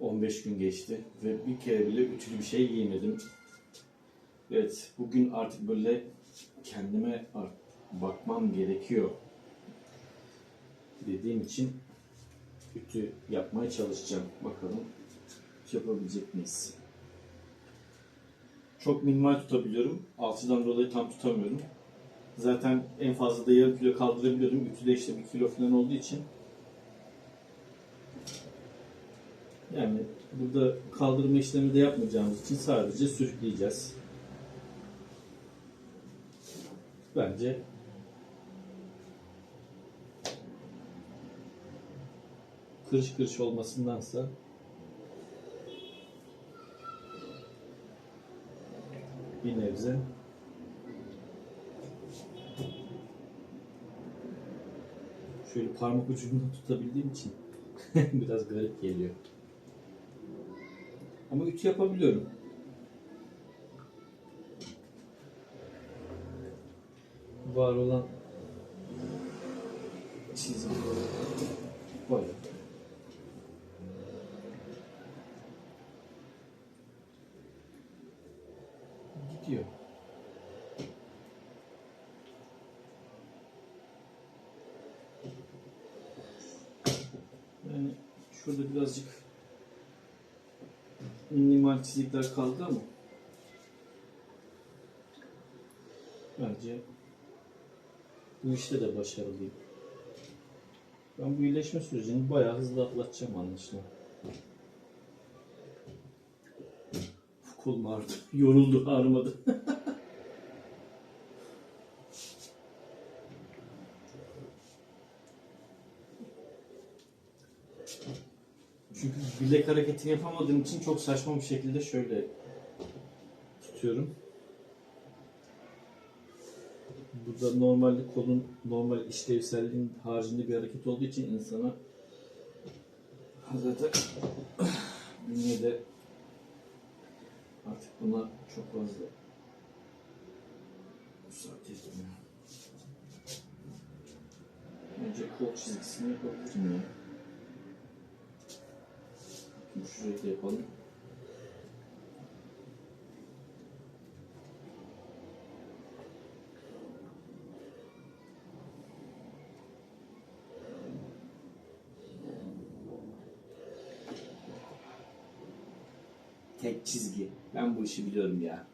15 gün geçti ve bir kere bile ütülü bir şey giymedim. Evet, bugün artık böyle kendime bakmam gerekiyor dediğim için ütü yapmaya çalışacağım. Bakalım yapabilecek miyiz? Çok minimal tutabiliyorum. Alçıdan dolayı tam tutamıyorum. Zaten en fazla da yarım kilo kaldırabiliyorum. Ütüde işte bir kilo falan olduğu için. Yani burada kaldırma işlemi de yapmayacağımız için sadece sürükleyeceğiz. Bence kırış kırış olmasındansa bir nebze şöyle parmak ucundan tutabildiğim için biraz garip geliyor. Ama ütü yapabiliyorum. Var olan çizgi bayağı. Gidiyor. Yani şurada birazcık minimal çizikler kaldı ama bence bu işte de başarılıyım. Ben bu iyileşme sürecini bayağı hızlı atlatacağım anlaşılan. Kolum ağrıdı. Yoruldu, ağrımadı. Çünkü bilek hareketini yapamadığım için çok saçma bir şekilde şöyle tutuyorum. Burada normalde kolun normal işlevselliğin haricinde bir hareket olduğu için insana zaten yine de artık buna çok fazla müsaade etmiyor. Önce kol çizgisini yapabilirim ya. Şurayı da yapalım. Tek çizgi. Ben bu işi biliyorum ya.